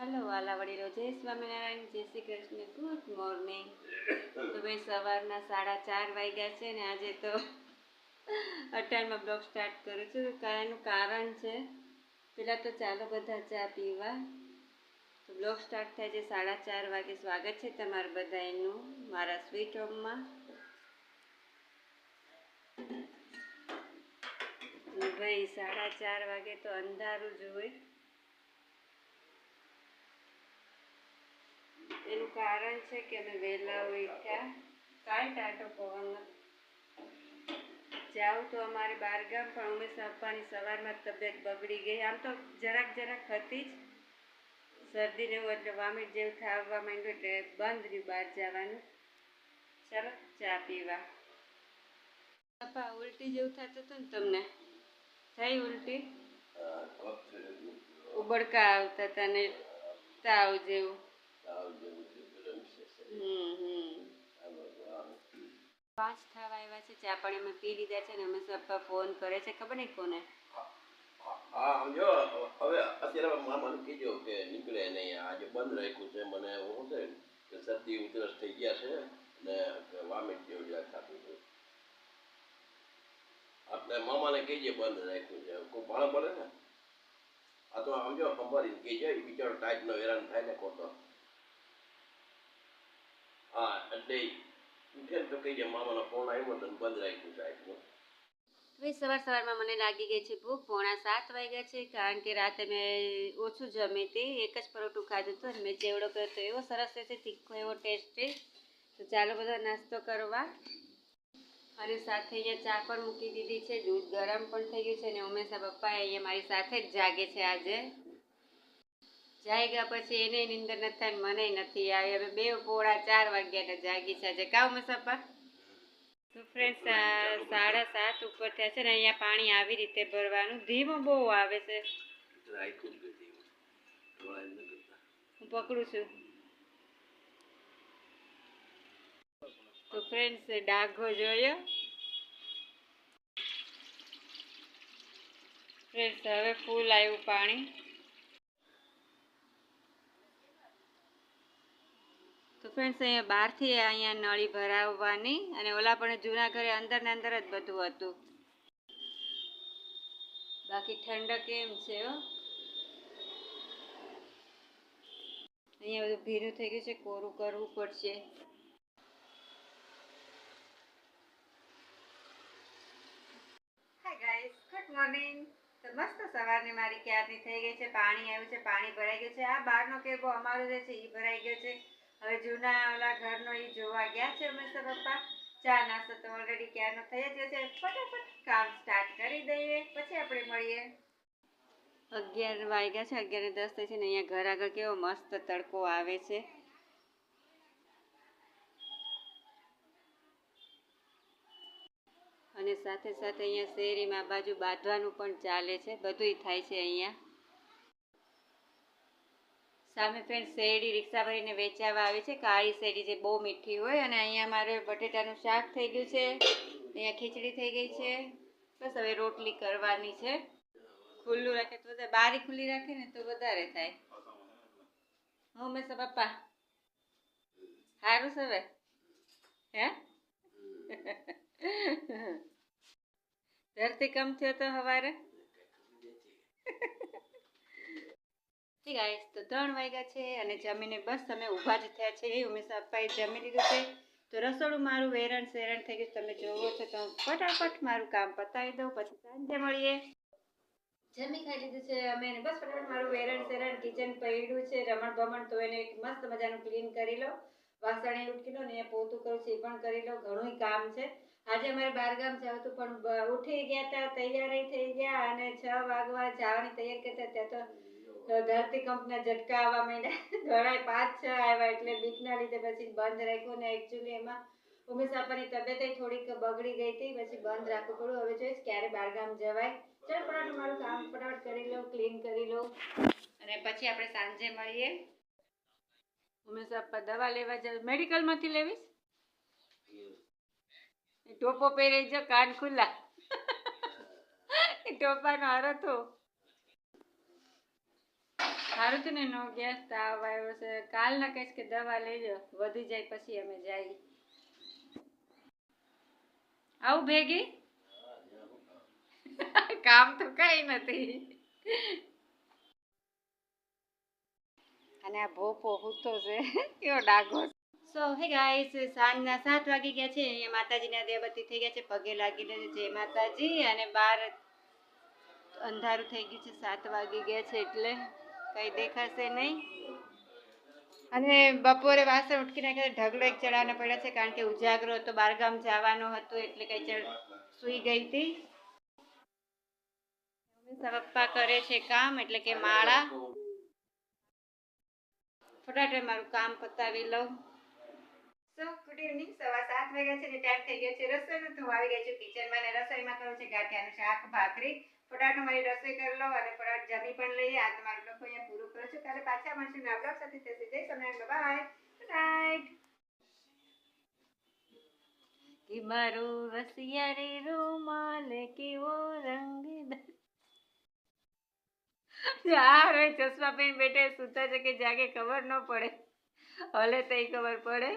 Hello વાલા વડીલો જય સ્વામિનારાયણ, જય શ્રી કૃષ્ણ. ગુડ મોર્નિંગ તો ભાઈ, સવારના સાડા ચાર વાગ્યા છે ને આજે તો અટાણમાં બ્લોગ સ્ટાર્ટ કરું છું. એનું કારણ છે પહેલાં તો ચાલો બધા ચા પીવા. તો બ્લોગ સ્ટાર્ટ થાય છે સાડા ચાર વાગે. સ્વાગત છે તમારા બધાનું મારા સ્વીટ હોમમાં. ભાઈ, સાડા ચાર વાગે તો અંધારું જ હોય. એનું કારણ છે કે અમે વહેલા ઉઠ્યા. કાંઈ ટાટો પવન જાઉં તો અમારે બારગામ પણ ઉમેશ આપવાની સવારમાં જ તબિયત બગડી ગઈ. આમ તો જરાક જરાક હતી જ. શરદીને એવું એટલે વોમિટ જેવું થાવવા માંડ્યું એટલે બંધ રહ્યું બહાર જવાનું. ચાલો ચા પીવા. પપ્પા ઉલટી જેવું થતું હતું ને તમને? થઈ ઉલટી? ઉબડકા આવતા હતા ને તાવ જેવું. પાંચ થવા આવ્યા છે, ચા પાણી અમે પી લીધા છે ને અમે સપ્પા ફોન કરે છે, ખબર નહીં કોને? હા સમજો. હવે અત્યારે મામાને કીધો કે નીકળે નહીં. આજે બંધ રાખ્યું છે, મને હું છે કે શરદી ઉધરસ થઈ ગયા છે ને વામિટ જેવું થતું આપણે મામાને કહીએ બંધ રાખ્યું છે. કોઈ ભાણ પડે ને? આ તો સમજો જો સંભાળીને કહીએ એ બિચારો ટાઈટનો હેરાન થાય ને ખોટો. હા, એટલે તો તો સવાર સવારમાં મને લાગી ગઈ છે ભૂખ, પોણા સાત વાગ્યા છે, કારણ કે રાતે મેં ઓછું જમી હતી, એક જ પરોઠું ખાધું હતું અને મેં ચેવડો કર્યો હતો એવો સરસ છે તીખો એવો ટેસ્ટી તો ચાલો બધો નાસ્તો કરવા. અને સાથે અહીંયા ચા પણ મૂકી દીધી છે, દૂધ ગરમ પણ થઈ ગયું છે અને ઉમેશા પપ્પા અહીંયા મારી સાથે જ જાગે છે આજે. જાગ્યા પછી એને નિંદર નથી થાય મને નથી આવી. હવે બે પોળા ચાર વાગ્યાને જાગી છે આજે. કાવ મસાપા? તો ફ્રેન્ડ સાડા સાત ઉપર થયા છે ને અહીંયા પાણી આવી રીતે ભરવાનું. ધીમું બહુ આવે છે. ન હું પકડું છું. તો ફ્રેન્ડ્સ ડાઘો જોયો. ફ્રેન્ડ્સ હવે ફૂલ આવ્યું પાણી. તો ફ્રેન્ડ્સ અહીંયા બહારથી અહીંયા નળી ભરાવવાની અને ઓલા પણ જૂના ઘરે અંદર ને અંદર જ બધું હતું. બાકી ઠંડક કેમ છે અહીંયા બધું ભીનું થઈ ગયું છે, કોરું કરવું પડશે. ગુડ મોર્નિંગ તો મસ્ત સવારની મારી ક્યારની થઈ ગઈ છે, પાણી આવ્યું છે, પાણી ભરાઈ ગયું છે. આ બહારનો કેબો અમારો જે છે એ ભરાઈ ગયો છે. હવે જૂના ઓલા ઘરનો એ જોવા ગયા છે સર પપ્પા? ચા નાસ્તો તો ઓલરેડી ક્યારનો થઈ જ છે ફટાફટ કામ સ્ટાર્ટ કરી દઈએ. પછી આપણે મળીએ. અગિયાર વાગ્યા છે, અગિયાર ને દસ થઈ છે ને અહીંયા ઘર આગળ કેવો મસ્ત તડકો આવે છે. અને સાથે સાથે અહીંયા શેરીમાં બાજુ બાંધવાનું પણ ચાલે છે, બધુંય થાય છે અહીંયા. સામે ફ્રેન્ડ શેરડી રિક્ષા ભરીને વેચાવા આવે છે. કાળી શેરડી જે બહુ મીઠી હોય અને અહીંયા મારે બટેટાનું શાક થઈ ગયું છે. અહીંયા ખીચડી થઈ ગઈ છે. બસ હવે રોટલી કરવાની છે. ખુલ્લું રાખે તો બધા બારી ખુલ્લી રાખે ને તો વધારે થાય. હું મેં પપ્પા. સારું સવે હે? ધરતી કમ થયો તો સવારે ગાઈસ તો ત્રણ વાગ્યા છે અને જમીને બસ તમે ઊભા જ થયા છે. ઉમેશ અપ્પાએ જમી લીધું છે. તો રસોડું મારું વેરણ શેરણ થઈ ગયું તમે જોવો છો તો ફટાફટ મારું કામ પતાવી દઉં, પછી સાંજે મળીએ. જમી ખાઈ લીધું છે અમે બસ ફટાફટ મારું વેરણ શેરણ કિચન પડ્યું છે. રમણ ભમણ તો એને મસ્ત મજાનું ક્લીન કરી લો. વાસણ એ ઉટકી લો ને પોતું કરું છે એ પણ કરી લો. ઘણું કામ છે. આજે અમારે બારગામ જવું હતું, પણ ઉઠી ગયા હતા તૈયારી થઈ ગયા અને છ વાગવા જવાની તૈયાર કરતા ત્યાં તો ધરતી કંપના ઝટકા આવવા માંડ્યા. ધોળાય પાંચ છ આવ્યા એટલે બીકના લીધે પછી બંધ રાખ્યું ને એકચ્યુઅલી એમાં ઉમેશ આપવાની તબિયત થોડીક બગડી ગઈ હતી, પછી બંધ રાખવું પડ્યું. હવે જોઈશ ક્યારે બારગામ જવાય. ચાલ ફટાફટ મારું કામ ફટાફટ કરી લઉં ક્લીન કરી લઉં. અને પછી આપણે સાંજે મળીએ. ઉમેશ આપવા દવા લેવા જાવ મેડિકલમાંથી લેવીશ? ટોપો પહેરી જો, કાન ખુલ્લા. ટોપાનો હારો તો સારું થયું ને નો ગેસ તાવ આવ્યો છે કાલ ના કહીશ કે દવા લેજો વધી જાય પછી અમે જાય. આવું ભેગી? કામ તો કઈ નથી. અને આ ભોપો હૂતો છે. કેવો ડાઘો સો હે ગાઈસ સાંજના સાત વાગી ગયા છે. અહીંયા માતાજીના દેવબત્તી થઈ ગયા છે પગે લાગીને જય માતાજી અને બાર અંધારું થઈ ગયું છે સાત વાગી ગયા છે એટલે. કઈ દેખાશે નહીં. અને બપોરે વાસણ ઉટકી નાખ્યા, ઢગલો એક ચડાવવાના પડ્યા છે કારણ કે ઉજાગરો હતો, બારગામ જવાનો હતો એટલે કઈ ચડ સૂઈ ગઈ હતી. પપ્પા કરે છે કામ એટલે કે માળા. ફટાફટ મારું કામ પતાવી લઉં. સો ગુડ ઇવનિંગ સવા સાત વાગ્યા છે ને ટાઈમ થઈ ગયો છે. રસોઈનો હું આવી ગઈ છું કિચનમાં અને રસોઈમાં કરું છે ગાંઠિયાનું શાક, ભાખરી ફટાફટ મારી રસોઈ કરી લો અને ફટાફટ જમી પણ લઈએ. આ તમારું લોકો અહીંયા પૂરું કરું છું. કાલે પાછા મળશું નવા બ્લોગ સાથે. તે જય સ્વામિનારાયણ. બાય ગુડ કે મારો રસિયા રે રૂમાલ કેવો રંગ યાર ચશ્મા પહેરીને બેઠે સૂતા છે કે જાગે ખબર ન પડે. હલે તઈ ખબર પડે.